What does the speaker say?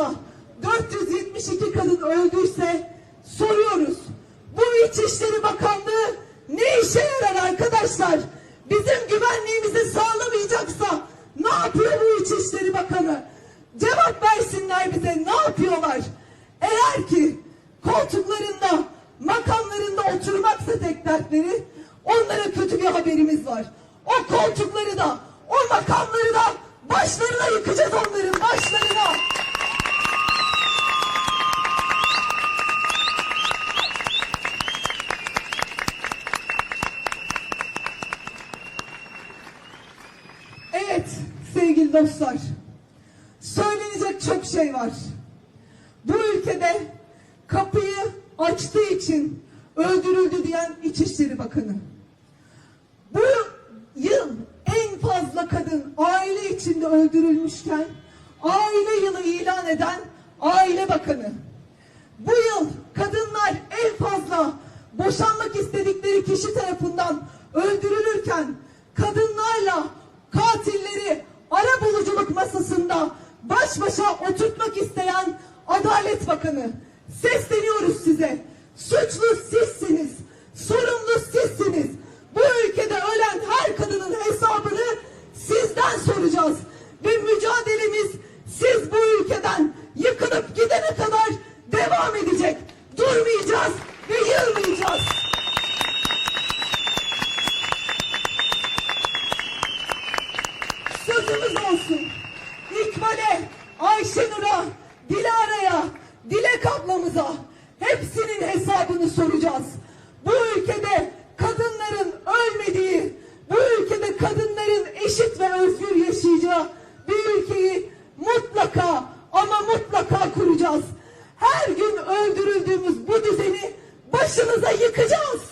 yılda 472 kadın öldüyse soruyoruz. Bu İçişleri Bakanlığı ne işe yarar arkadaşlar? Bizim güvenliğimizi sağlamayacaksa ne yapıyor bu İçişleri Bakanı? Cevap versinler bize ne yapıyorlar? Eğer ki koltuklarında, makamlarında oturmaksa tek dertleri onlara kötü bir haberimiz var. O koltukları da, o makamları da başlarına yıkacağız onların başlarına. Sevgili dostlar. Söylenecek çok şey var. Bu ülkede kapıyı açtığı için öldürüldü diyen İçişleri Bakanı. Bu yıl en fazla kadın aile içinde öldürülmüşken aile yılı ilan eden Aile Bakanı. Bu yıl kadınlar en fazla boşanmak istedikleri kişi tarafından öldürülürken kadınlarla masasında baş başa oturtmak isteyen Adalet Bakanı. Sesleniyoruz size. Suçlu sizsiniz. Sorumlu sizsiniz. Bu ülkede ölen her kadının hesabını sizden soracağız. Ve mücadelemiz siz bu ülkeden yıkılıp gidene kadar devam edecek. Durmayacağız ve yılmayacağız. Sözümüz olsun. Ablamıza hepsinin hesabını soracağız. Bu ülkede kadınların ölmediği, bu ülkede kadınların eşit ve özgür yaşayacağı bir ülkeyi mutlaka ama mutlaka kuracağız. Her gün öldürüldüğümüz bu düzeni başımıza yıkacağız.